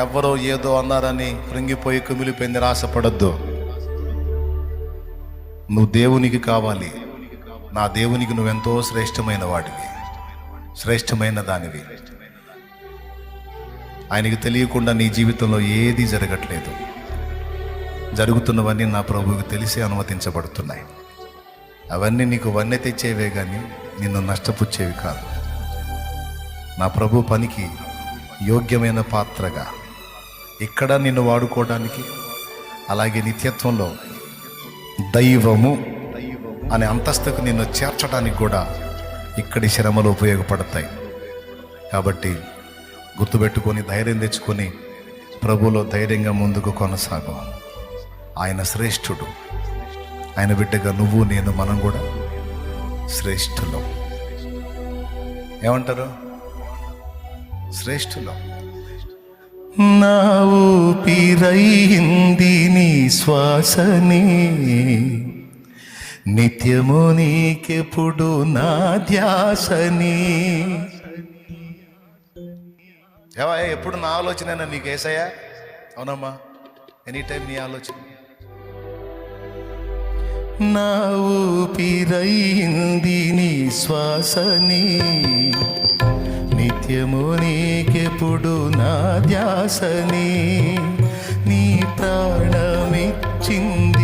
ఎవరో ఏదో అన్నారని కృంగిపోయి కుమిలిపోయింది రాసపడద్దు నువ్వు దేవునికి కావాలి. నా దేవునికి నువ్వెంతో శ్రేష్టమైన వాడివి. శ్రేష్టమైన దానివి. ఆయనకి తెలియకుండా నీ జీవితంలో ఏది జరగట్లేదు. జరుగుతున్నవన్నీ నా ప్రభువుకి తెలిసి అనుమతించబడుతున్నాయి. అవన్నీ నీకు వన్నె తెచ్చేవే కానీ నిన్ను నష్టపుచ్చేవి కాదు. నా ప్రభు పనికి యోగ్యమైన పాత్రగా ఇక్కడ నిన్ను వాడుకోవడానికి అలాగే నిత్యత్వంలో దైవము అనే అంతస్తుకు నిన్ను చేర్చడానికి కూడా ఇక్కడి శ్రమలు ఉపయోగపడతాయి. కాబట్టి గుర్తుపెట్టుకొని ధైర్యం తెచ్చుకొని ప్రభులో ధైర్యంగా ముందుకు కొనసాగు. ఆయన శ్రేష్ఠుడు. ఆయన బిడ్డగా నువ్వు నేను మనం కూడా శ్రేష్ఠులం. ఏమంటారు? శ్రేష్ఠులం. నా ఊపిరైంది నీ శ్వాసని. నిత్యము నీకెప్పుడు నా ధ్యాసని. ఎప్పుడు నా ఆలోచన నీకు వేసాయా అవునమ్మా ఎనీ టైం నీ ఆలోచన. నా ఊపిరైంది నీ శ్వాసని. నిత్యము నీకెప్పుడు నా ధ్యాసని నీ ప్రాణమిచ్చింది.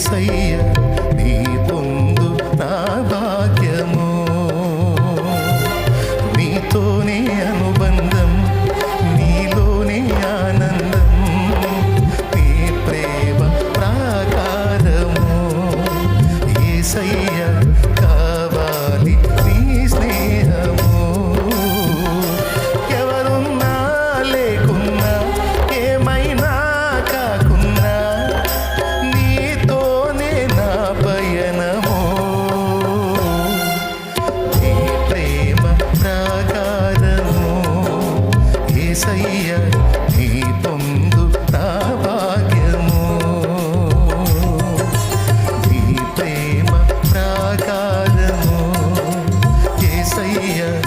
ఏసయ్య ఏసయ్య నీ పొందు నా భాగ్యము. నీ ప్రేమ ప్రాకారము. ఏసయ్య